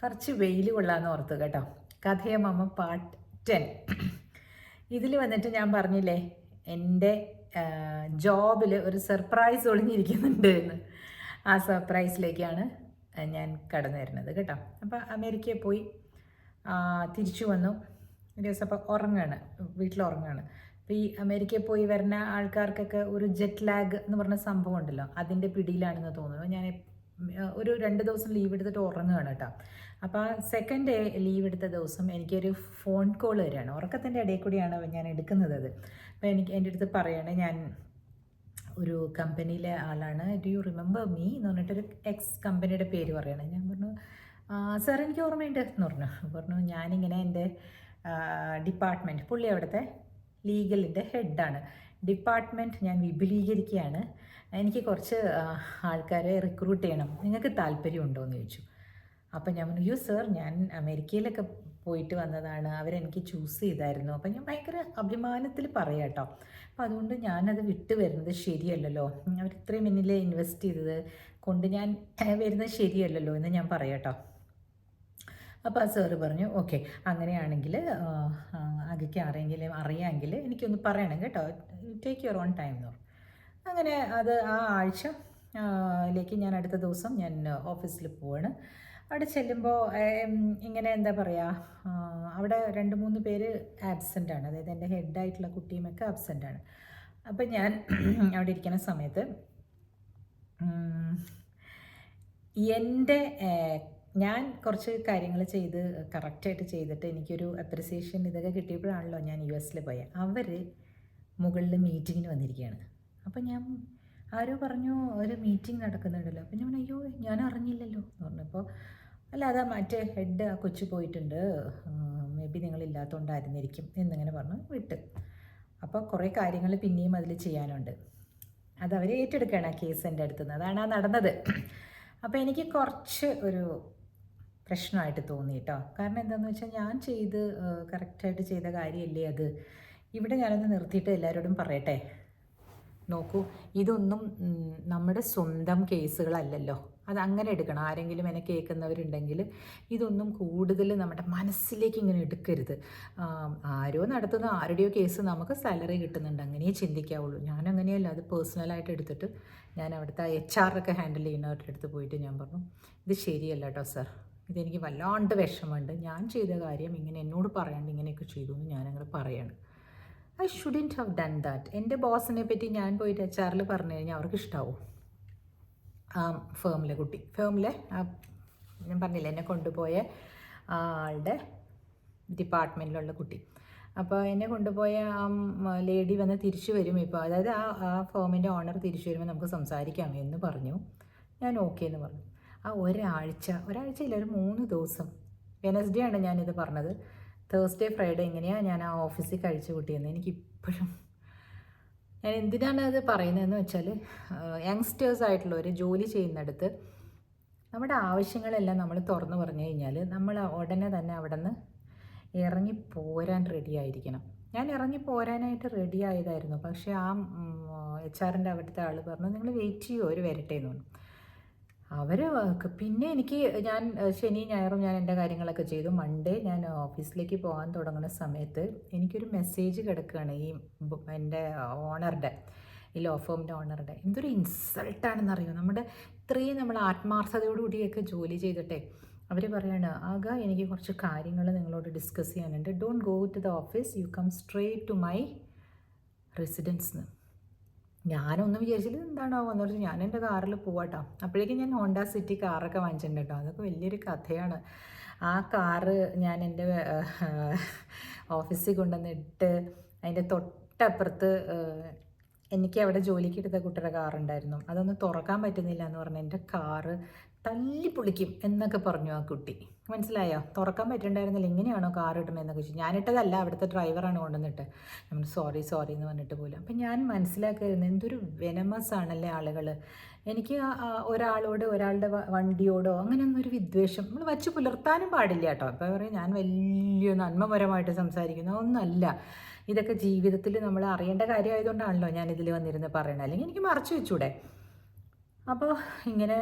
കുറച്ച് വെയിൽ കൊള്ളാന്ന് ഓർത്തു കേട്ടോ. കഥയമമ്മ പാർട്ട് ടെൻ ഇതിൽ വന്നിട്ട് ഞാൻ പറഞ്ഞില്ലേ എന്റെ ജോബിൽ ഒരു സർപ്രൈസ് ഒളിഞ്ഞിരിക്കുന്നുണ്ട് എന്ന്. ആ സർപ്രൈസിലേക്കാണ് ഞാൻ കടന്നു വരുന്നത് കേട്ടോ. അപ്പോൾ അമേരിക്കയിൽ പോയി തിരിച്ചു വന്നു. ഒരു ദിവസം അപ്പോൾ ഉറങ്ങാണ് വീട്ടിൽ ഉറങ്ങാണ്. അപ്പോൾ ഈ അമേരിക്കയിൽ പോയി വരുന്ന ആൾക്കാർക്കൊക്കെ ഒരു ജെറ്റ് ലാഗ് എന്ന് പറഞ്ഞ സംഭവം ഉണ്ടല്ലോ അതിന്റെ പിടിയിലാണെന്ന് തോന്നുന്നു. ഞാൻ ഒരു രണ്ട് ദിവസം ലീവ് എടുത്തിട്ട് ഉറങ്ങുകയാണ് കേട്ടോ അപ്പോൾ സെക്കൻഡ് ഡേ ലീവ് എടുത്ത ദിവസം എനിക്കൊരു ഫോൺ കോൾ വരികയാണ്. ഉറക്കത്തിന്റെ ഇടയിൽ കൂടിയാണ് ഞാൻ എടുക്കുന്നത് അത്. അപ്പോൾ എനിക്ക് എന്റെ അടുത്ത് പറയണേ ഞാൻ ഒരു കമ്പനിയിലെ ആളാണ്. ഡു യു റിമെമ്പർ മീ എന്ന് പറഞ്ഞിട്ടൊരു എക്സ് കമ്പനിയുടെ പേര് പറയണേ. ഞാൻ പറഞ്ഞു സാർ എനിക്ക് ഓർമ്മയുണ്ട് എന്ന് പറഞ്ഞു. പറഞ്ഞു ഞാനിങ്ങനെ എന്റെ ഡിപ്പാർട്ട്മെന്റ് പുള്ളി അവിടുത്തെ ലീഗലിന്റെ ഹെഡാണ് ഡിപ്പാർട്ട്മെന്റ് ഞാൻ വിപുലീകരിക്കുകയാണ്. എനിക്ക് കുറച്ച് ആൾക്കാരെ റിക്രൂട്ട് ചെയ്യണം. നിങ്ങൾക്ക് താല്പര്യമുണ്ടോ എന്ന് ചോദിച്ചു. അപ്പം ഞാൻ പറഞ്ഞു യു സർ ഞാൻ അമേരിക്കയിലൊക്കെ പോയിട്ട് വന്നതാണ്. അവരെനിക്ക് ചൂസ് ചെയ്തായിരുന്നു. അപ്പം ഞാൻ ഭയങ്കര അഭിമാനത്തിൽ പറയാം കേട്ടോ അപ്പം അതുകൊണ്ട് ഞാനത് വിട്ട് വരുന്നത് ശരിയല്ലല്ലോ. അവർ ഇത്രയും മുന്നിൽ ഇൻവെസ്റ്റ് ചെയ്തത് കൊണ്ട് ഞാൻ വരുന്നത് ശരിയല്ലല്ലോ എന്ന് ഞാൻ പറയാം കേട്ടോ അപ്പോൾ ആ സാറ് പറഞ്ഞു ഓക്കെ അങ്ങനെയാണെങ്കിൽ അകയ്ക്ക് ആരെങ്കിലും അറിയാമെങ്കിൽ എനിക്കൊന്ന് പറയണം കേട്ടോ. ടേക്ക് യുവർ ഓൺ ടൈം എന്ന് പറഞ്ഞു. അങ്ങനെ അത് ആ ആഴ്ച ലേക്ക് ഞാൻ അടുത്ത ദിവസം ഞാൻ ഓഫീസിൽ പോവാണ്. അവിടെ ചെല്ലുമ്പോൾ ഇങ്ങനെ എന്താ പറയുക അവിടെ രണ്ട് മൂന്ന് പേര് ആബ്സെന്റ് ആണ്. അതായത് എന്റെ ഹെഡായിട്ടുള്ള കുട്ടിയുമൊക്കെ ആബ്സെന്റ് ആണ്. അപ്പം ഞാൻ അവിടെ ഇരിക്കുന്ന സമയത്ത് എന്റെ ഞാൻ കുറച്ച് കാര്യങ്ങൾ ചെയ്ത് കറക്റ്റായിട്ട് ചെയ്തിട്ട് എനിക്കൊരു അപ്രിസിയേഷൻ ഇതൊക്കെ കിട്ടിയപ്പോഴാണല്ലോ ഞാൻ യു എസിൽ പോയത് അവർ മുകളിൽ മീറ്റിങ്ങിന് വന്നിരിക്കുകയാണ് അപ്പം ഞാൻ ആരോ പറഞ്ഞു ഒരു മീറ്റിംഗ് നടക്കുന്നുണ്ടല്ലോ. അപ്പം ഞാൻ അയ്യോ ഞാൻ അറിഞ്ഞില്ലല്ലോ എന്ന് പറഞ്ഞപ്പോൾ അല്ല അതാ മറ്റേ ഹെഡ് ആ കൊച്ചു പോയിട്ടുണ്ട്. മേ ബി നിങ്ങളില്ലാത്തതുകൊണ്ടായിരുന്നിരിക്കും എന്നിങ്ങനെ പറഞ്ഞു വിട്ട്. അപ്പോൾ കുറേ കാര്യങ്ങൾ പിന്നെയും അതിൽ ചെയ്യാനുണ്ട്. അത് അവർ ഏറ്റെടുക്കുകയാണ് ആ കേസ് എന്റെ അടുത്ത് നിന്ന് അതാണ് ആ നടന്നത്. അപ്പോൾ എനിക്ക് കുറച്ച് ഒരു പ്രശ്നമായിട്ട് തോന്നി കേട്ടോ. കാരണം എന്താണെന്ന് വെച്ചാൽ ഞാൻ ചെയ്ത് കറക്റ്റായിട്ട് ചെയ്ത കാര്യമല്ലേ അത്? ഇവിടെ ഞാനൊന്ന് നിർത്തിയിട്ട് എല്ലാവരോടും പറയട്ടെ. നോക്കൂ ഇതൊന്നും നമ്മുടെ സ്വന്തം കേസുകളല്ലല്ലോ. അത് അങ്ങനെ എടുക്കണം. ആരെങ്കിലും എന്നെ കേൾക്കുന്നവരുണ്ടെങ്കിൽ ഇതൊന്നും കൂടുതൽ നമ്മുടെ മനസ്സിലേക്ക് ഇങ്ങനെ എടുക്കരുത്. ആരോ നടത്തുന്ന ആരുടെയോ കേസ് നമുക്ക് സാലറി കിട്ടുന്നുണ്ട്. അങ്ങനെയേ ചിന്തിക്കാവുള്ളൂ. ഞാൻ അങ്ങനെയല്ല. അത് പേഴ്സണലായിട്ട് എടുത്തിട്ട് ഞാൻ അവിടുത്തെ എച്ച് ആറൊക്കെ ഹാൻഡിൽ ചെയ്യുന്നവരുടെ അടുത്ത് പോയിട്ട് ഞാൻ പറഞ്ഞു ഇത് ശരിയല്ല കേട്ടോ സർ ഇതെനിക്ക് വല്ലാണ്ട് വിഷമമുണ്ട്. ഞാൻ ചെയ്ത കാര്യം ഇങ്ങനെ എന്നോട് പറയാണ്ട് ഇങ്ങനെയൊക്കെ ചെയ്തു എന്ന് ഞാനങ്ങനെ പറയാണ്. I shouldn't have done that എന്റെ ബോസിനെ പറ്റി ഞാൻ പോയിട്ട് എച്ച് ആറിൽ പറഞ്ഞു കഴിഞ്ഞാൽ അവർക്ക് ഇഷ്ടാവും. ആ ഫേമിലെ കുട്ടി. ഫേമിലെ ഞാൻ പറഞ്ഞില്ല എന്നെ കൊണ്ടുപോയ ആളുടെ ഡിപ്പാർട്ട്മെന്റിലുള്ള കുട്ടി. അപ്പോൾ എന്നെ കൊണ്ടുപോയ ആ ലേഡി വന്ന് തിരിച്ചു വരും ഇപ്പോൾ അതായത് ആ ആ ഫേമിന്റെ ഓണർ തിരിച്ചു വരുമ്പോൾ നമുക്ക് സംസാരിക്കാം എന്ന് പറഞ്ഞു. ഞാൻ ഓക്കെ എന്ന് പറഞ്ഞു. ആ ഒരാഴ്ച ഒരാഴ്ചയില്ല ഒരു മൂന്ന് ദിവസം. വെനസ്ഡേ ആണ് ഞാനിത് പറഞ്ഞത്. തേഴ്സ്ഡേ ഫ്രൈഡേ എങ്ങനെയാണ് ഞാൻ ആ ഓഫീസിൽ കഴിച്ചു കൂട്ടിയെന്ന് എനിക്കിപ്പോഴും ഞാൻ എന്തിനാണ് അത് പറയുന്നതെന്ന് വെച്ചാൽ യങ്സ്റ്റേഴ്സ് ആയിട്ടുള്ളവർ ജോലി ചെയ്യുന്നിടത്ത് നമ്മുടെ ആവശ്യങ്ങളെല്ലാം നമ്മൾ തുറന്നു പറഞ്ഞു കഴിഞ്ഞാൽ നമ്മൾ ഉടനെ തന്നെ അവിടെ നിന്ന് ഇറങ്ങി പോരാൻ റെഡി ആയിരിക്കണം. ഞാൻ ഇറങ്ങി പോരാനായിട്ട് റെഡി ആയതായിരുന്നു. പക്ഷേ ആ എച്ച് ആറിന്റെ അവിടുത്തെ ആൾ പറഞ്ഞു നിങ്ങൾ വെയിറ്റ് ചെയ്യുമോ അവർ വരട്ടെ എന്ന് പറഞ്ഞു. അവർ പിന്നെ എനിക്ക് ഞാൻ ശനി ഞായറും ഞാൻ എന്റെ കാര്യങ്ങളൊക്കെ ചെയ്തു. മൺഡേ ഞാൻ ഓഫീസിലേക്ക് പോകാൻ തുടങ്ങുന്ന സമയത്ത് എനിക്കൊരു മെസ്സേജ് കിടക്കുകയാണ് ഈ എന്റെ ഓണറുടെ ഈ ലോ ഫേമിന്റെ ഓണറുടെ. എന്തൊരു ഇൻസൾട്ടാണെന്നറിയോ നമ്മുടെ ഇത്രയും നമ്മൾ ആത്മാർത്ഥതയോടുകൂടിയൊക്കെ ജോലി ചെയ്തിട്ടേ അവർ പറയാണ് ആക എനിക്ക് കുറച്ച് കാര്യങ്ങൾ നിങ്ങളോട് ഡിസ്കസ് ചെയ്യാനുണ്ട്. Don't go to the office you come straight to my residence ഞാനൊന്നും വിചാരിച്ചില്ല എന്താണാവോ എന്ന് പറഞ്ഞാൽ ഞാൻ എന്റെ കാറിൽ പോവാട്ടോ. അപ്പോഴേക്കും ഞാൻ ഹോണ്ട സിറ്റി കാറൊക്കെ വാങ്ങിച്ചിട്ടുണ്ട് കേട്ടോ. അതൊക്കെ വലിയൊരു കഥയാണ്. ആ കാറ് ഞാൻ എന്റെ ഓഫീസിൽ കൊണ്ടുവന്നിട്ട് അതിന്റെ തൊട്ടപ്പുറത്ത് എനിക്ക് അവിടെ ജോലിക്ക് എടുത്ത കുട്ടിയുടെ കാറുണ്ടായിരുന്നു. അതൊന്നും തുറക്കാൻ പറ്റുന്നില്ല എന്ന് പറഞ്ഞാൽ എന്റെ കാറ് തല്ലി പൊളിക്കും എന്നൊക്കെ പറഞ്ഞു ആ കുട്ടി. മനസ്സിലായോ? തുറക്കാൻ പറ്റണ്ടായിരുന്നില്ല എങ്ങനെയാണോ കാർ ഇടണമെന്നൊക്കെ ചോദിച്ചു. ഞാനിട്ടതല്ല അവിടുത്തെ ഡ്രൈവറാണ് കൊണ്ടുവന്നിട്ട്. നമ്മൾ സോറി സോറി എന്ന് പറഞ്ഞിട്ട് പോലും അപ്പം ഞാൻ മനസ്സിലാക്കിയിരുന്നു എന്തൊരു വെനമസ് ആണല്ലേ ആളുകൾ എനിക്ക് ഒരാളോട് ഒരാളുടെ വണ്ടിയോടോ അങ്ങനെയൊന്നും വിദ്വേഷം. നമ്മൾ വച്ച് പുലർത്താനും പാടില്ല കേട്ടോ. അപ്പോൾ പറയും ഞാൻ വലിയ നന്മപരമായിട്ട് സംസാരിക്കുന്നു. ഒന്നല്ല ഇതൊക്കെ ജീവിതത്തിൽ നമ്മൾ അറിയേണ്ട കാര്യമായതുകൊണ്ടാണല്ലോ ഞാൻ ഇതിൽ വന്നിരുന്ന് പറയണത്. അല്ലെങ്കിൽ എനിക്ക് മറച്ചു വെച്ചൂടെ? അപ്പോൾ ഇങ്ങനെ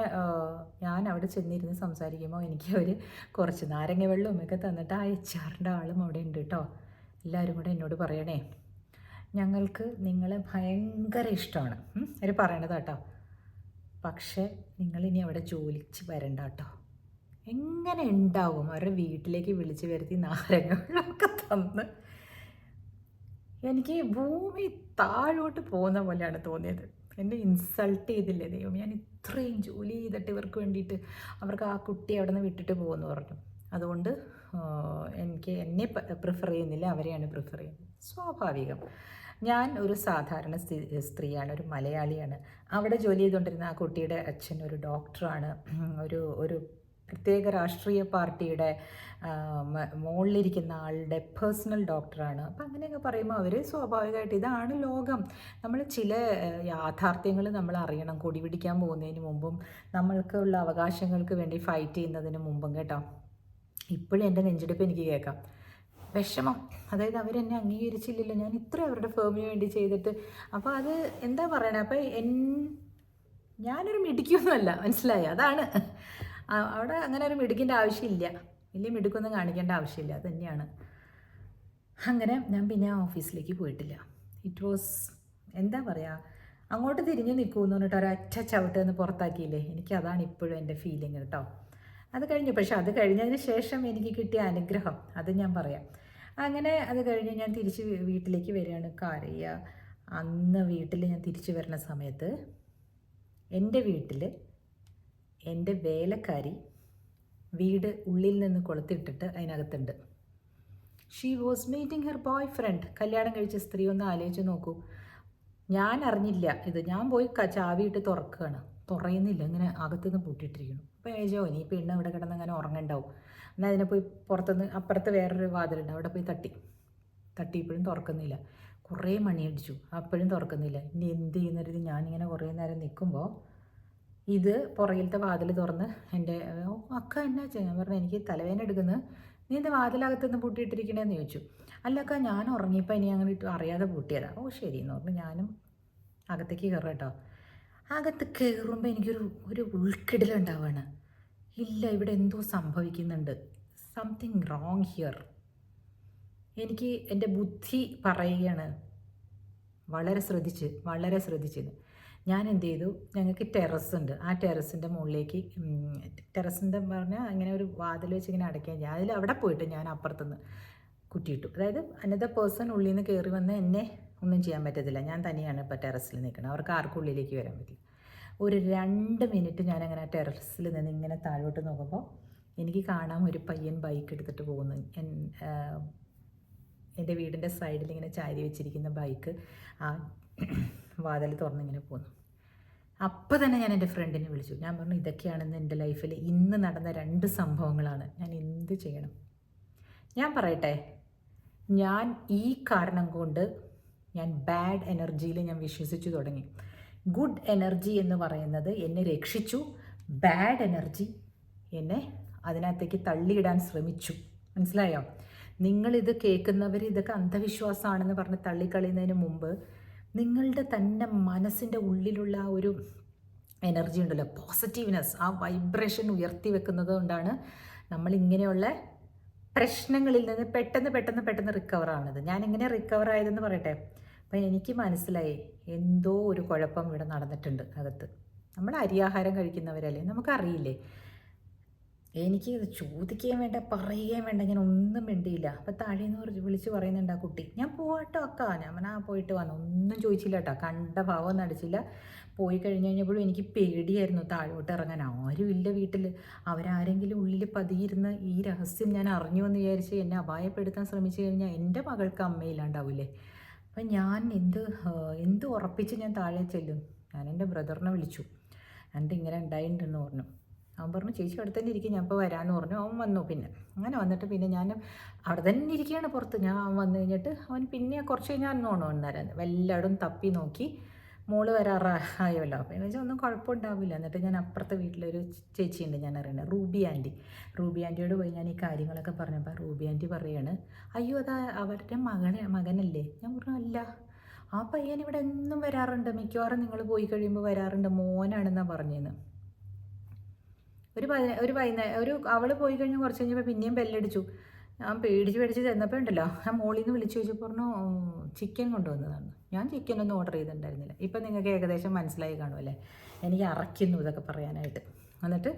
ഞാൻ അവിടെ ചെന്നിരുന്ന് സംസാരിക്കുമ്പോൾ എനിക്ക് ഒരു കുറച്ച് നാരങ്ങ വെള്ളവും ഒക്കെ തന്നിട്ട് ആ എച്ച് ആറിന്റെ ആളും അവിടെ ഉണ്ട് കേട്ടോ എല്ലാവരും കൂടെ എന്നോട് പറയണേ ഞങ്ങൾക്ക് നിങ്ങളെ ഭയങ്കര ഇഷ്ടമാണ്. അവർ പറയണത് കേട്ടോ പക്ഷേ നിങ്ങളിനി അവിടെ ജോലിച്ച് വരണ്ട കേട്ടോ എങ്ങനെ ഉണ്ടാവും അവരുടെ വീട്ടിലേക്ക് വിളിച്ച് വരുത്തി നാരങ്ങ വെള്ളമൊക്കെ തന്ന്? എനിക്ക് ഭൂമി താഴോട്ട് പോകുന്ന പോലെയാണ് തോന്നിയത്. എന്നെ ഇൻസൾട്ട് ചെയ്തില്ലേ ദൈവം ഞാൻ ഇത്രയും ജോലി ചെയ്തിട്ട് ഇവർക്ക് വേണ്ടിയിട്ട് അവർക്ക് ആ കുട്ടി അവിടെ നിന്ന് വിട്ടിട്ട് പോകുമെന്ന് പറഞ്ഞു. അതുകൊണ്ട് എനിക്ക് എന്നെ പ്രിഫർ ചെയ്യുന്നില്ല അവരെയാണ് പ്രിഫർ ചെയ്യുന്നത്. സ്വാഭാവികം. ഞാൻ ഒരു സാധാരണ സ്ത്രീ- സ്ത്രീയാണ് ഒരു മലയാളിയാണ്. അവിടെ ജോലി ചെയ്തുകൊണ്ടിരുന്ന ആ കുട്ടിയുടെ അച്ഛൻ ഒരു ഡോക്ടറാണ് ഒരു ഒരു പ്രത്യേക രാഷ്ട്രീയ പാർട്ടിയുടെ മുകളിലിരിക്കുന്ന ആളുടെ പേഴ്സണൽ ഡോക്ടറാണ് അപ്പം അങ്ങനെയൊക്കെ പറയുമ്പോൾ അവർ സ്വാഭാവികമായിട്ട് ഇതാണ് ലോകം. നമ്മൾ ചില യാഥാർത്ഥ്യങ്ങൾ നമ്മൾ അറിയണം. കൊടി പിടിക്കാൻ പോകുന്നതിന് മുമ്പും നമ്മൾക്കുള്ള അവകാശങ്ങൾക്ക് വേണ്ടി ഫൈറ്റ് ചെയ്യുന്നതിന് മുമ്പും കേട്ടോ. ഇപ്പോഴും എന്റെ നെഞ്ചെടുപ്പ് എനിക്ക് കേൾക്കാം. വിഷമം. അതായത് അവരെന്നെ അംഗീകരിച്ചില്ലല്ലോ. ഞാൻ ഇത്ര അവരുടെ ഫേമിന് വേണ്ടി ചെയ്തിട്ട്. അപ്പോൾ അത് എന്താ പറയണേ? അപ്പോൾ എൻ ഞാനൊരു മിടിക്കൊന്നുമല്ല മനസ്സിലായി? അതാണ്. അവിടെ അങ്ങനെ ഒരു മിടുക്കിന്റെ ആവശ്യമില്ല. വലിയ മിടുക്കൊന്നും കാണിക്കേണ്ട ആവശ്യമില്ല. അത് തന്നെയാണ്. അങ്ങനെ ഞാൻ പിന്നെ ഓഫീസിലേക്ക് പോയിട്ടില്ല. ഇറ്റ് വാസ് എന്താ പറയുക അങ്ങോട്ട് തിരിഞ്ഞു നിൽക്കുമെന്ന് പറഞ്ഞിട്ട് ഒരൊറ്റ ചവിട്ട് എന്ന് പുറത്താക്കിയില്ലേ? എനിക്ക് അതാണ് ഇപ്പോഴും എന്റെ ഫീലിംഗ് കേട്ടോ. അത് കഴിഞ്ഞു. പക്ഷെ അത് കഴിഞ്ഞതിന് ശേഷം എനിക്ക് കിട്ടിയ അനുഗ്രഹം. അത് ഞാൻ പറയാം. അങ്ങനെ അത് കഴിഞ്ഞ് ഞാൻ തിരിച്ച് വീട്ടിലേക്ക് വരികയാണ് കരയുക അന്ന് വീട്ടിൽ ഞാൻ തിരിച്ചു വരുന്ന സമയത്ത് എന്റെ വീട്ടിൽ എന്റെ വേലക്കാരി വീട് ഉള്ളിൽ നിന്ന് കൊളുത്തിട്ടിട്ട് അതിനകത്തുണ്ട്. She was meeting her boyfriend കല്യാണം കഴിച്ച സ്ത്രീ ഒന്ന് ആലോചിച്ച് നോക്കൂ. ഞാൻ അറിഞ്ഞില്ല. ഇത് ഞാൻ പോയി ചാവിയിട്ട് തുറക്കുകയാണ്. തുറയുന്നില്ല. ഇങ്ങനെ അകത്തുനിന്ന് പൂട്ടിയിട്ടിരിക്കുന്നു. അപ്പോൾ ഏജോ ഇനി പെണ്ണ് ഇവിടെ കിടന്ന് അങ്ങനെ ഉറങ്ങണ്ടാവും. എന്നാൽ അതിനെ പോയി പുറത്തുനിന്ന് അപ്പുറത്ത് വേറൊരു വാതിലുണ്ട്. അവിടെ പോയി തട്ടി. തട്ടിയപ്പോഴും തുറക്കുന്നില്ല. കുറേ മണിയടിച്ചു. അപ്പോഴും തുറക്കുന്നില്ല. ഇനി എന്ത് ചെയ്യുന്നൊരു ഞാനിങ്ങനെ കുറേ നേരം നിൽക്കുമ്പോൾ ഇത് പുറകിലത്തെ വാതിൽ തുറന്ന് എന്റെ അക്ക എന്നാ ചെയ്യാൻ പറഞ്ഞു എനിക്ക് തലവേദന എടുക്കുന്നത് നീ എന്റെ വാതിലകത്തുനിന്ന് പൂട്ടിയിട്ടിരിക്കണേന്ന് ചോദിച്ചു. അല്ല അക്ക ഞാൻ ഉറങ്ങിയപ്പോൾ ഇനി അങ്ങനെ അറിയാതെ പൂട്ടിയതാ. ഓ ശരി എന്ന് പറഞ്ഞു. ഞാനും അകത്തേക്ക് കയറും കേട്ടോ. അകത്ത് കയറുമ്പോൾ എനിക്കൊരു ഒരു ഉൾക്കിടലുണ്ടാവുകയാണ് ഇല്ല ഇവിടെ എന്തോ സംഭവിക്കുന്നുണ്ട്. സംതിങ് റോങ് ഹിയർ എനിക്ക് എന്റെ ബുദ്ധി പറയുകയാണ്. വളരെ ശ്രദ്ധിച്ച് വളരെ ശ്രദ്ധിച്ച്. ഞാൻ എന്ത് ചെയ്തു ഞങ്ങൾക്ക് ടെറസ് ഉണ്ട് ആ ടെറസിന്റെ മുകളിലേക്ക് ടെറസിന്റെ പറഞ്ഞാൽ അങ്ങനെ ഒരു വാതിൽ വെച്ച് ഇങ്ങനെ അടയ്ക്കാൻ അതിൽ അവിടെ പോയിട്ട് ഞാൻ അപ്പുറത്തുനിന്ന് കുറ്റിയിട്ടു അതായത് അനദർ പേഴ്സൺ ഉള്ളിൽ നിന്ന് കയറി വന്ന് എന്നെ ഒന്നും ചെയ്യാൻ പറ്റത്തില്ല. ഞാൻ തനിയാണ് ഇപ്പോൾ ടെറസിൽ നിൽക്കുന്നത് അവർക്ക് ആർക്കും ഉള്ളിലേക്ക് വരാൻ പറ്റില്ല. ഒരു രണ്ട് മിനിറ്റ് ഞാനങ്ങനെ ടെറസിൽ നിന്ന് ഇങ്ങനെ താഴോട്ട് നോക്കുമ്പോൾ എനിക്ക് കാണാം ഒരു പയ്യൻ ബൈക്ക് എടുത്തിട്ട് പോകുന്നു. എന്റെ വീടിന്റെ സൈഡിൽ ഇങ്ങനെ ചാരി വെച്ചിരിക്കുന്ന ബൈക്ക് ആ വാതിൽ തുറന്നിങ്ങനെ പോന്നു അപ്പോൾ തന്നെ ഞാൻ എന്റെ ഫ്രണ്ടിനെ വിളിച്ചു. ഞാൻ പറഞ്ഞു ഇതൊക്കെയാണെന്ന് എന്റെ ലൈഫിൽ ഇന്ന് നടന്ന രണ്ട് സംഭവങ്ങളാണ്. ഞാൻ എന്ത് ചെയ്യണം? ഞാൻ പറയട്ടെ ഞാൻ ഈ കാരണം കൊണ്ട് ഞാൻ ബാഡ് എനർജിയിൽ ഞാൻ വിശ്വസിച്ചു തുടങ്ങി. ഗുഡ് എനർജി എന്ന് പറയുന്നത് എന്നെ രക്ഷിച്ചു ബാഡ് എനർജി എന്നെ അതിനകത്തേക്ക് തള്ളിയിടാൻ ശ്രമിച്ചു. മനസ്സിലായോ? നിങ്ങളിത് കേൾക്കുന്നവർ ഇതൊക്കെ അന്ധവിശ്വാസമാണെന്ന് പറഞ്ഞ് തള്ളിക്കളയുന്നതിന് മുമ്പ് നിങ്ങളുടെ തന്നെ മനസ്സിന്റെ ഉള്ളിലുള്ള ആ ഒരു എനർജി ഉണ്ടല്ലോ. പോസിറ്റീവ്നെസ് ആ വൈബ്രേഷൻ ഉയർത്തി വെക്കുന്നത് കൊണ്ടാണ് നമ്മൾ ഇങ്ങനെയുള്ള പ്രശ്നങ്ങളിൽ നിന്ന് പെട്ടെന്ന് പെട്ടെന്ന് പെട്ടെന്ന് റിക്കവർ ആവുന്നത്. ഞാൻ എങ്ങനെ റിക്കവർ ആയതെന്ന് പറയട്ടെ? അപ്പം എനിക്ക് മനസ്സിലായി എന്തോ ഒരു കുഴപ്പം ഇവിടെ നടന്നിട്ടുണ്ട് അകത്ത്. നമ്മൾ അരിയാഹാരം കഴിക്കുന്നവരല്ലേ? നമുക്കറിയില്ലേ? എനിക്ക് ഇത് ചോദിക്കുകയും വേണ്ട പറയുകയും വേണ്ട ഞാൻ ഒന്നും മിണ്ടിയില്ല. അപ്പം താഴേന്ന് പറഞ്ഞ് വിളിച്ച് പറയുന്നുണ്ട് ആ കുട്ടി. ഞാൻ പോവാട്ടോ അക്ക. ഞാൻ പറഞ്ഞാൽ ആ പോയിട്ട് വന്നു ഒന്നും ചോദിച്ചില്ല കേട്ടോ കണ്ട ഭാവം നടിച്ചില്ല. പോയി കഴിഞ്ഞ് കഴിഞ്ഞപ്പോഴും എനിക്ക് പേടിയായിരുന്നു താഴോട്ട് ഇറങ്ങാൻ. ആരുമില്ല വീട്ടിൽ അവരാരെങ്കിലും ഉള്ളിൽ പതിയിരുന്ന് ഈ രഹസ്യം ഞാൻ അറിഞ്ഞു എന്ന് വിചാരിച്ച് എന്നെ അപായപ്പെടുത്താൻ ശ്രമിച്ചു കഴിഞ്ഞാൽ എന്റെ മകൾക്ക് അമ്മയില്ലാണ്ടാവില്ലേ അപ്പം ഞാൻ എന്ത് എന്ത് ഉറപ്പിച്ച് ഞാൻ താഴെ ചെല്ലും? ഞാൻ എന്റെ ബ്രദറിനെ വിളിച്ചു. എന്റെ ഇങ്ങനെ ഉണ്ടായിട്ടുണ്ടെന്ന് പറഞ്ഞു. അവൻ പറഞ്ഞു ചേച്ചി അവിടെ തന്നെ ഇരിക്കും ഞാൻ ഇപ്പോൾ വരാമെന്ന് പറഞ്ഞു. അവൻ വന്നു പിന്നെ. അങ്ങനെ വന്നിട്ട് പിന്നെ ഞാൻ അവിടെ തന്നെ ഇരിക്കുകയാണ് പുറത്ത്. ഞാൻ അവൻ വന്നു കഴിഞ്ഞിട്ട് അവൻ പിന്നെ കുറച്ച് കഴിഞ്ഞാൽ അന്നോണം അന്നേരം എല്ലായിടും തപ്പി നോക്കി മോൾ വരാറായല്ലോ അപ്പോൾ എന്ന് വെച്ചാൽ ഒന്നും കുഴപ്പമുണ്ടാവില്ല. എന്നിട്ട് ഞാൻ അപ്പുറത്തെ വീട്ടിലൊരു ചേച്ചിയുണ്ട് ഞാൻ അറിയുന്നത് റൂബി ആന്റി. റൂബി ആന്റിയോട് പോയി ഞാൻ ഈ കാര്യങ്ങളൊക്കെ പറഞ്ഞപ്പോൾ റൂബി ആന്റി പറയാണ് അയ്യോ അതാ അവരുടെ മകനെ മകനല്ലേ? ഞാൻ പറഞ്ഞു അല്ല. ആ പയ്യൻ ഇവിടെ എന്നും വരാറുണ്ട്. മിക്കവാറും നിങ്ങൾ പോയി കഴിയുമ്പോൾ വരാറുണ്ട്. മോനാണെന്നാണ് പറഞ്ഞതെന്ന് ഒരു പതിന ഒരു പതിന ഒരു അവൾ പോയി കഴിഞ്ഞ് കുറച്ച് കഴിഞ്ഞപ്പോൾ പിന്നെയും ബെല്ലടിച്ചു. ഞാൻ പേടിച്ച് പേടിച്ച് ചെന്നപ്പോൾ ഉണ്ടല്ലോ ഞാൻ മോളിൽ നിന്ന് വിളിച്ചു ചോദിച്ചു പറഞ്ഞു ചിക്കൻ കൊണ്ടുവന്നതാണ് ഞാൻ ചിക്കൻ ഒന്നും ഓർഡർ ചെയ്തിട്ടുണ്ടായിരുന്നില്ല. ഇപ്പം നിങ്ങൾക്ക് ഏകദേശം മനസ്സിലായി കാണും അല്ലേ എനിക്ക് അറയ്ക്കുന്നു ഇതൊക്കെ പറയാനായിട്ട്. എന്നിട്ട്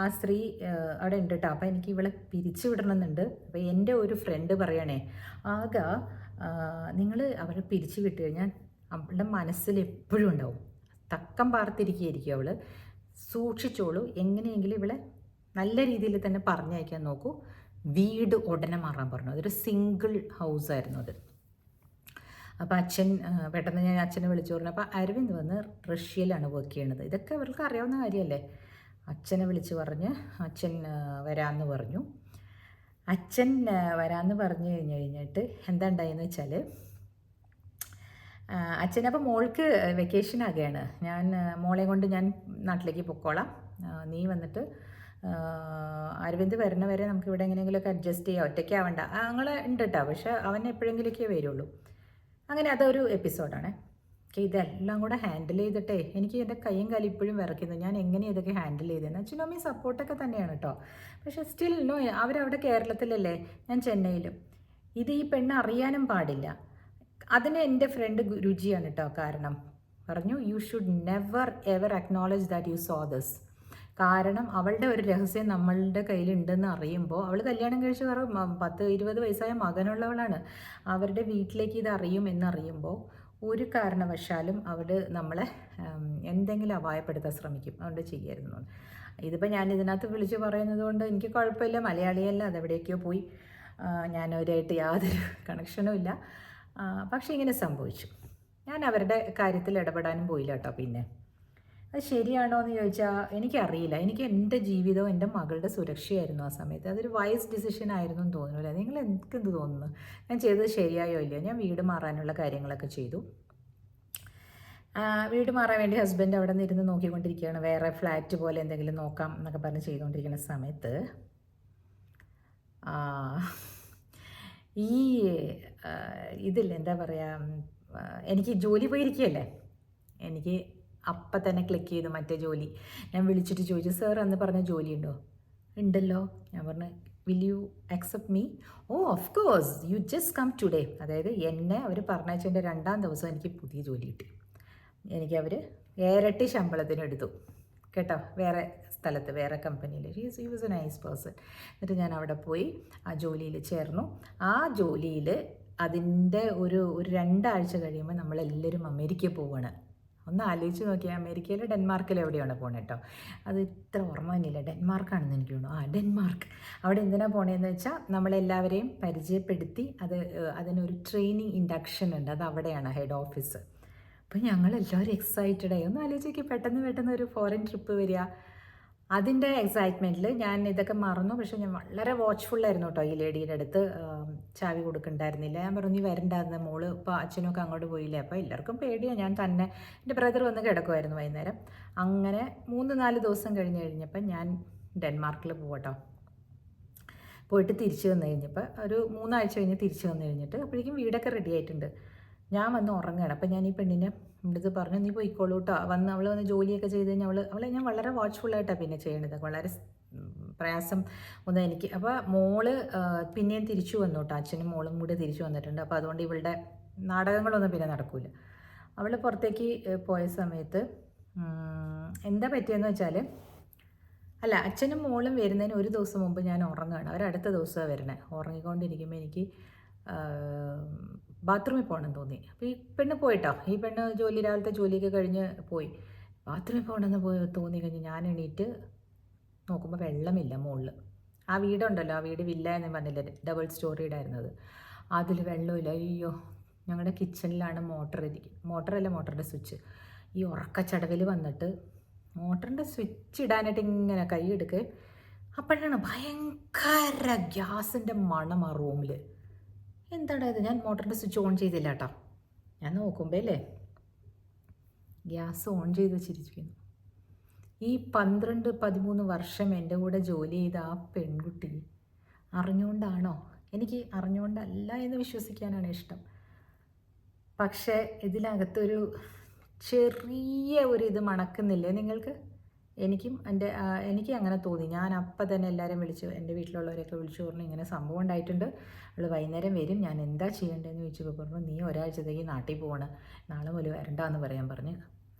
ആ സ്ത്രീ അവിടെ ഉണ്ട് കേട്ടോ അപ്പോൾ എനിക്ക് ഇവളെ പിരിച്ചു വിടണമെന്നുണ്ട്. അപ്പോൾ എന്റെ ഒരു ഫ്രണ്ട് പറയണേ ആകെ നിങ്ങൾ അവളെ പിരിച്ചു വിട്ട് കഴിഞ്ഞാൽ അവളുടെ മനസ്സിൽ എപ്പോഴും ഉണ്ടാവും. തക്കം പാർത്തിരിക്കുകയായിരിക്കും അവൾ സൂക്ഷിച്ചോളൂ. എങ്ങനെയെങ്കിലും ഇവിടെ നല്ല രീതിയിൽ തന്നെ പറഞ്ഞയക്കാൻ നോക്കൂ. വീട് ഉടനെ മാറാൻ പറഞ്ഞു. അതൊരു സിംഗിൾ ഹൗസ് ആയിരുന്നു അത്. അപ്പോൾ അച്ഛൻ പെട്ടെന്ന് ഞാൻ അച്ഛനെ വിളിച്ചു പറഞ്ഞു. അപ്പോൾ അരവിന്ദ് വന്ന് റഷ്യയിലാണ് വർക്ക് ചെയ്യണത്. ഇതൊക്കെ അവർക്ക് അറിയാവുന്ന കാര്യമല്ലേ? അച്ഛനെ വിളിച്ച് പറഞ്ഞ് അച്ഛൻ വരാമെന്ന് പറഞ്ഞു. അച്ഛൻ വരാമെന്ന് പറഞ്ഞു കഴിഞ്ഞ് കഴിഞ്ഞിട്ട് എന്താ ഉണ്ടായെന്ന് വെച്ചാൽ അച്ഛൻ അപ്പോൾ മോൾക്ക് വെക്കേഷൻ ആകുകയാണ് ഞാൻ മോളെ കൊണ്ട് ഞാൻ നാട്ടിലേക്ക് പൊക്കോളാം. നീ വന്നിട്ട് അരവിന്ദ് വരണ വരെ നമുക്ക് ഇവിടെ എങ്ങനെയെങ്കിലുമൊക്കെ അഡ്ജസ്റ്റ് ചെയ്യാം. ഒറ്റയ്ക്ക് ആവണ്ട. ഞങ്ങൾ ഉണ്ട് കേട്ടോ പക്ഷെ അവൻ എപ്പോഴെങ്കിലുമൊക്കെ വരുള്ളൂ. അങ്ങനെ അതൊരു എപ്പിസോഡാണ് ഓക്കെ ഇതെല്ലാം കൂടെ ഹാൻഡിൽ ചെയ്തിട്ടേ എനിക്ക് എന്റെ കൈയും കാലും ഇപ്പോഴും വിറയ്ക്കുന്നു. ഞാൻ എങ്ങനെ ഇതൊക്കെ ഹാൻഡിൽ ചെയ്തതെന്ന് അച്ഛനും അമ്മയും സപ്പോർട്ടൊക്കെ തന്നെയാണ് കേട്ടോ പക്ഷേ സ്റ്റിൽ നോ അവരവിടെ കേരളത്തിലല്ലേ? ഞാൻ ചെന്നൈയിലും. ഇത് ഈ പെണ്ണ് അറിയാനും പാടില്ല. അതിന് എന്റെ ഫ്രണ്ട് രുചിയാണ് കേട്ടോ കാരണം. പറഞ്ഞു you should never ever acknowledge that you so this കാരണം അവളുടെ ഒരു രഹസ്യം നമ്മളുടെ കയ്യിലുണ്ടെന്ന് അറിയുമ്പോൾ അവൾ കല്യാണം കഴിച്ച് വേറെ പത്ത് ഇരുപത് വയസ്സായ മകനുള്ളവളാണ്. അവരുടെ വീട്ടിലേക്ക് ഇത് അറിയും എന്നറിയുമ്പോൾ ഒരു കാരണവശാലും അവൾ നമ്മളെ എന്തെങ്കിലും അപായപ്പെടുത്താൻ ശ്രമിക്കും. അതുകൊണ്ട് ചെയ്യരുന്നു ഇതിപ്പോൾ ഞാൻ ഇതിനകത്ത് വിളിച്ച് പറയുന്നത് കൊണ്ട് എനിക്ക് കുഴപ്പമില്ല. മലയാളിയല്ല അതെവിടേക്കോ പോയി. ഞാനവരായിട്ട് യാതൊരു കണക്ഷനും ഇല്ല. പക്ഷേ ഇങ്ങനെ സംഭവിച്ചു. ഞാൻ അവരുടെ കാര്യത്തിൽ ഇടപെടാനും പോയില്ല കേട്ടോ പിന്നെ. അത് ശരിയാണോ എന്ന് ചോദിച്ചാൽ എനിക്കറിയില്ല. എനിക്ക് എന്റെ ജീവിതവും എന്റെ മകളുടെ സുരക്ഷയായിരുന്നു ആ സമയത്ത്. അതൊരു വൈസ് ഡിസിഷൻ ആയിരുന്നു എന്ന് തോന്നുന്നു അല്ലേ നിങ്ങൾ എനിക്കെന്ത് തോന്നുന്നു? ഞാൻ ചെയ്തത് ശരിയായോ ഇല്ലയോ? ഞാൻ വീട് മാറാനുള്ള കാര്യങ്ങളൊക്കെ ചെയ്തു. വീട് മാറാൻ വേണ്ടി ഹസ്ബൻഡ് അവിടെ നിന്ന് ഇരുന്ന് നോക്കിക്കൊണ്ടിരിക്കുകയാണ്. വേറെ ഫ്ലാറ്റ് പോലെ എന്തെങ്കിലും നോക്കാം എന്നൊക്കെ പറഞ്ഞ് ചെയ്തുകൊണ്ടിരിക്കുന്ന സമയത്ത്. ഈ ഇതിൽ എന്താ പറയുക എനിക്ക് ജോലി പോയിരിക്കുകയല്ലേ? എനിക്ക് അപ്പം തന്നെ ക്ലിക്ക് ചെയ്തു മറ്റേ ജോലി. ഞാൻ വിളിച്ചിട്ട് ചോദിച്ചു സാർ എന്ന് പറഞ്ഞ ജോലി ഉണ്ടോ? ഉണ്ടല്ലോ. ഞാൻ പറഞ്ഞു will you accept me oh of course you just come today അതായത് എന്നെ അവർ പറഞ്ഞയച്ചതിന്റെ രണ്ടാം ദിവസം എനിക്ക് പുതിയ ജോലി കിട്ടി. എനിക്ക് അവർ ഇരട്ടി ശമ്പളത്തിന് എടുത്തു കേട്ടോ? വേറെ സ്ഥലത്ത് വേറെ കമ്പനിയിൽ he's he was a nice person എന്നിട്ട് ഞാൻ അവിടെ പോയി ആ ജോലിയിൽ ചേർന്നു. ആ ജോലിയിൽ അതിന്റെ ഒരു ഒരു രണ്ടാഴ്ച കഴിയുമ്പോൾ നമ്മളെല്ലാവരും അമേരിക്കയിൽ പോവുകയാണ് ഒന്ന് ആലോചിച്ച് നോക്കിയാൽ അമേരിക്കയിൽ ഡെൻമാർക്കിൽ എവിടെയാണ് പോണേ കേട്ടോ അത് ഇത്ര ഓർമ്മ തന്നെയില്ല ഡെൻമാർക്കാണെന്ന് എനിക്ക് തോന്നുന്നു. ആ ഡെൻമാർക്ക്. അവിടെ എന്തിനാണ് പോണേന്ന് വെച്ചാൽ നമ്മളെല്ലാവരെയും പരിചയപ്പെടുത്തി അത് അതിനൊരു ട്രെയിനിങ് ഇൻഡക്ഷൻ ഉണ്ട്. അത് അവിടെയാണ് ഹെഡ് ഓഫീസ് അപ്പോൾ ഞങ്ങളെല്ലാവരും എക്സൈറ്റഡായി ഒന്ന് ആലോചിക്ക് പെട്ടെന്ന് പെട്ടെന്ന് ഒരു ഫോറിൻ ട്രിപ്പ് വരിക. അതിന്റെ എക്സൈറ്റ്മെന്റിൽ ഞാൻ ഇതൊക്കെ മറന്നു. പക്ഷെ ഞാൻ വളരെ വാച്ച്ഫുള്ളായിരുന്നു കേട്ടോ ഈ ലേഡിയുടെ അടുത്ത്. ചാവി കൊടുക്കണ്ടായിരുന്നില്ല. ഞാൻ പറഞ്ഞു നീ വരണ്ടായിരുന്നു മോൾ. ഇപ്പോൾ അച്ഛനൊക്കെ അങ്ങോട്ട് പോയില്ലേ? അപ്പോൾ എല്ലാവർക്കും പേടിയാണ് ഞാൻ തന്നെ എന്റെ ബ്രദർ വന്ന് കിടക്കുമായിരുന്നു വൈകുന്നേരം. അങ്ങനെ മൂന്ന് നാല് ദിവസം കഴിഞ്ഞ് കഴിഞ്ഞപ്പോൾ ഞാൻ ഡെൻമാർക്കിൽ പോകട്ടോ പോയിട്ട് തിരിച്ചു വന്നു കഴിഞ്ഞപ്പോൾ ഒരു മൂന്നാഴ്ച കഴിഞ്ഞ് തിരിച്ചു വന്നു കഴിഞ്ഞിട്ട് അപ്പോഴേക്കും വീടൊക്കെ റെഡി ആയിട്ടുണ്ട്. ഞാൻ വന്ന് ഉറങ്ങുകയാണ്. അപ്പം ഞാൻ ഈ പെണ്ണിനെ എടുത്ത് പറഞ്ഞു നീ പോയിക്കോളൂ കേട്ടോ വന്ന് അവൾ വന്ന് ജോലിയൊക്കെ ചെയ്ത് കഴിഞ്ഞാൽ അവൾ അവളെ ഞാൻ വളരെ വാച്ച്ഫുള്ളായിട്ടാണ് പിന്നെ ചെയ്യണത്. വളരെ പ്രയാസം ഒന്നും എനിക്ക്. അപ്പോൾ മോൾ പിന്നെയും തിരിച്ചു വന്നു കേട്ടോ അച്ഛനും മോളും കൂടി തിരിച്ചു വന്നിട്ടുണ്ട്. അപ്പോൾ അതുകൊണ്ട് ഇവളുടെ നാടകങ്ങളൊന്നും പിന്നെ നടക്കൂല. അവൾ പുറത്തേക്ക് പോയ സമയത്ത് എന്താ പറ്റിയെന്ന് വെച്ചാൽ അല്ല അച്ഛനും മോളും വരുന്നതിന് ഒരു ദിവസം മുമ്പ് ഞാൻ ഉറങ്ങുകയാണ്. അവർ അടുത്ത ദിവസമാണ് വരണേ ഉറങ്ങിക്കൊണ്ടിരിക്കുമ്പോൾ എനിക്ക് ബാത്റൂമിൽ പോകണം തോന്നി. അപ്പോൾ ഈ പെണ്ണ് പോയിട്ടോ? ഈ പെണ്ണ് ജോലി രാവിലത്തെ ജോലിയൊക്കെ കഴിഞ്ഞ് പോയി. ബാത്റൂമിൽ പോകണമെന്ന് പോയി തോന്നി കഴിഞ്ഞ് ഞാൻ എണീറ്റ് നോക്കുമ്പോൾ വെള്ളമില്ല മുകളിൽ ആ വീടുണ്ടല്ലോ ആ വീട് വില്ല എന്ന് പറഞ്ഞില്ല ഡബിൾ സ്റ്റോറിയുടെ ആയിരുന്നത് അതിൽ വെള്ളമില്ല. അയ്യോ ഞങ്ങളുടെ കിച്ചണിലാണ് മോട്ടർ ഇരിക്കും മോട്ടറല്ല മോട്ടറിന്റെ സ്വിച്ച്. ഈ ഉറക്കച്ചടവിൽ വന്നിട്ട് മോട്ടറിന്റെ സ്വിച്ച് ഇടാനായിട്ട് ഇങ്ങനെ കൈ എടുക്കുക അപ്പോഴാണ് ഭയങ്കര ഗ്യാസിന്റെ മണം ആ റൂമിൽ എന്താടാ ഇത്? ഞാൻ മോട്ടറിന്റെ സ്വിച്ച് ഓൺ ചെയ്തില്ല കേട്ടോ ഞാൻ നോക്കുമ്പോൾ അല്ലേ? ഗ്യാസ് ഓൺ ചെയ്ത് വെച്ചിരിക്കുന്നു. ഈ പന്ത്രണ്ട് പതിമൂന്ന് വർഷം എന്റെ കൂടെ ജോലി ചെയ്ത ആ പെൺകുട്ടി അറിഞ്ഞുകൊണ്ടാണോ എനിക്ക് അറിഞ്ഞുകൊണ്ടല്ല എന്ന് വിശ്വസിക്കാനാണ് ഇഷ്ടം. പക്ഷേ ഇതിനകത്തൊരു ചെറിയ ഒരു ഇത് മണക്കുന്നില്ലേ നിങ്ങൾക്ക്? എനിക്കും എന്റെ എനിക്കും അങ്ങനെ തോന്നി. ഞാൻ അപ്പം തന്നെ എല്ലാവരും വിളിച്ചു എന്റെ വീട്ടിലുള്ളവരെയൊക്കെ വിളിച്ചു പറഞ്ഞു ഇങ്ങനെ സംഭവം ഉണ്ടായിട്ടുണ്ട്. അവൾ വൈകുന്നേരം വരും. ഞാൻ എന്താ ചെയ്യേണ്ടതെന്ന് ചോദിച്ചപ്പോൾ പറഞ്ഞു നീ ഒരാഴ്ചത്തേക്ക് നാട്ടിൽ പോവാണ്. നാളെ മുതൽ വരണ്ടാന്ന് പറയാൻ പറഞ്ഞു.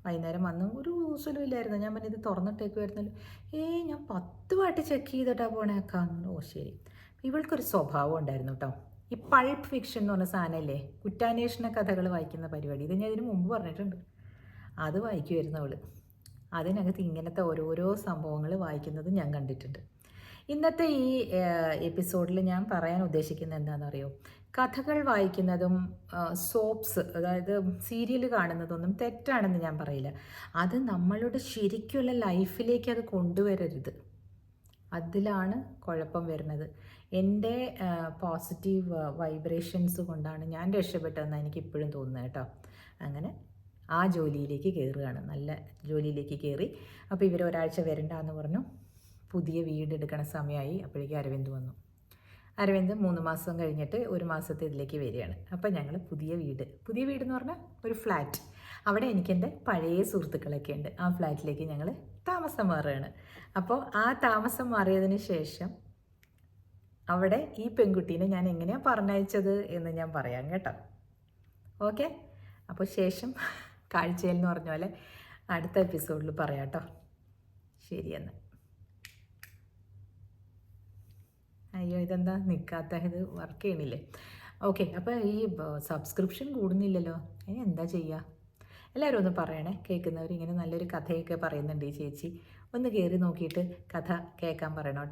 വൈകുന്നേരം വന്നു. ഒരു ദിവസവും ഇല്ലായിരുന്നു. ഞാൻ പറഞ്ഞു ഇത് തുറന്നിട്ടേക്കുമായിരുന്നല്ലോ ഏയ് ഞാൻ പത്ത് വാട്ടി ചെക്ക് ചെയ്തിട്ടാ പോണേക്കാന്ന് ഓ ശരി. ഇവൾക്കൊരു സ്വഭാവം ഉണ്ടായിരുന്നു കേട്ടോ. ഈ പൾപ്പ് ഫിക്ഷൻ എന്ന് പറഞ്ഞ സാധനമല്ലേ കുറ്റാന്വേഷണ കഥകൾ വായിക്കുന്ന പരിപാടി. ഇത് ഞാൻ ഇതിന് മുമ്പ് പറഞ്ഞിട്ടുണ്ട്. അത് വായിക്കുമായിരുന്നു അവൾ അതിനകത്ത് ഇങ്ങനത്തെ ഓരോരോ സംഭവങ്ങൾ വായിക്കുന്നത് ഞാൻ കണ്ടിട്ടുണ്ട്. ഇന്നത്തെ ഈ എപ്പിസോഡിൽ ഞാൻ പറയാൻ ഉദ്ദേശിക്കുന്നത് എന്താണെന്ന് അറിയോ കഥകൾ വായിക്കുന്നതും സോപ്സ് അതായത് സീരിയൽ കാണുന്നതൊന്നും തെറ്റാണെന്ന് ഞാൻ പറയില്ല. അത് നമ്മളുടെ ശരിക്കുള്ള ലൈഫിലേക്ക് അത് കൊണ്ടുവരരുത്. അതിലാണ് കുഴപ്പം വരുന്നത്. എന്റെ പോസിറ്റീവ് വൈബ്രേഷൻസ് കൊണ്ടാണ് ഞാൻ രക്ഷപ്പെട്ടതെന്ന് എനിക്ക് ഇപ്പോഴും തോന്നുന്നത് കേട്ടോ. അങ്ങനെ ആ ജോലിയിലേക്ക് കയറുകയാണ്. നല്ല ജോലിയിലേക്ക് കയറി. അപ്പോൾ ഇവർ ഒരാഴ്ച വരണ്ടെന്ന് പറഞ്ഞു. പുതിയ വീട് എടുക്കണ സമയമായി അപ്പോഴേക്കും അരവിന്ദ് വന്നു. അരവിന്ദ് മൂന്ന് മാസം കഴിഞ്ഞിട്ട് ഒരു മാസത്തെ ഇതിലേക്ക് വരികയാണ്. അപ്പോൾ ഞങ്ങൾ പുതിയ വീട്. പുതിയ വീട് എന്ന് പറഞ്ഞാൽ ഒരു ഫ്ലാറ്റ്. അവിടെ എനിക്കെന്റെ പഴയ സുഹൃത്തുക്കളൊക്കെ ഉണ്ട്. ആ ഫ്ലാറ്റിലേക്ക് ഞങ്ങൾ താമസം മാറുകയാണ്. അപ്പോൾ ആ താമസം മാറിയതിന് ശേഷം അവിടെ ഈ പെൺകുട്ടീനെ ഞാൻ എങ്ങനെയാണ് പറഞ്ഞയച്ചത് എന്ന് ഞാൻ പറയാം കേട്ടോ. ഓക്കെ? അപ്പോൾ ശേഷം കാഴ്ചയിൽ എന്ന് പറഞ്ഞ പോലെ അടുത്ത എപ്പിസോഡിൽ പറയാം കേട്ടോ ശരിയെന്ന് അയ്യോ ഇതെന്താ? നിൽക്കാത്ത ഇത് വർക്ക് ചെയ്യണില്ലേ? ഓക്കെ അപ്പോൾ ഈ സബ്സ്ക്രിപ്ഷൻ കൂടുന്നില്ലല്ലോ. അതിന് എന്താ ചെയ്യുക എല്ലാവരും ഒന്ന് പറയണേ കേൾക്കുന്നവർ ഇങ്ങനെ നല്ലൊരു കഥയൊക്കെ പറയുന്നുണ്ട് ഈ ചേച്ചി. ഒന്ന് കയറി നോക്കിയിട്ട് കഥ കേൾക്കാൻ പറയണം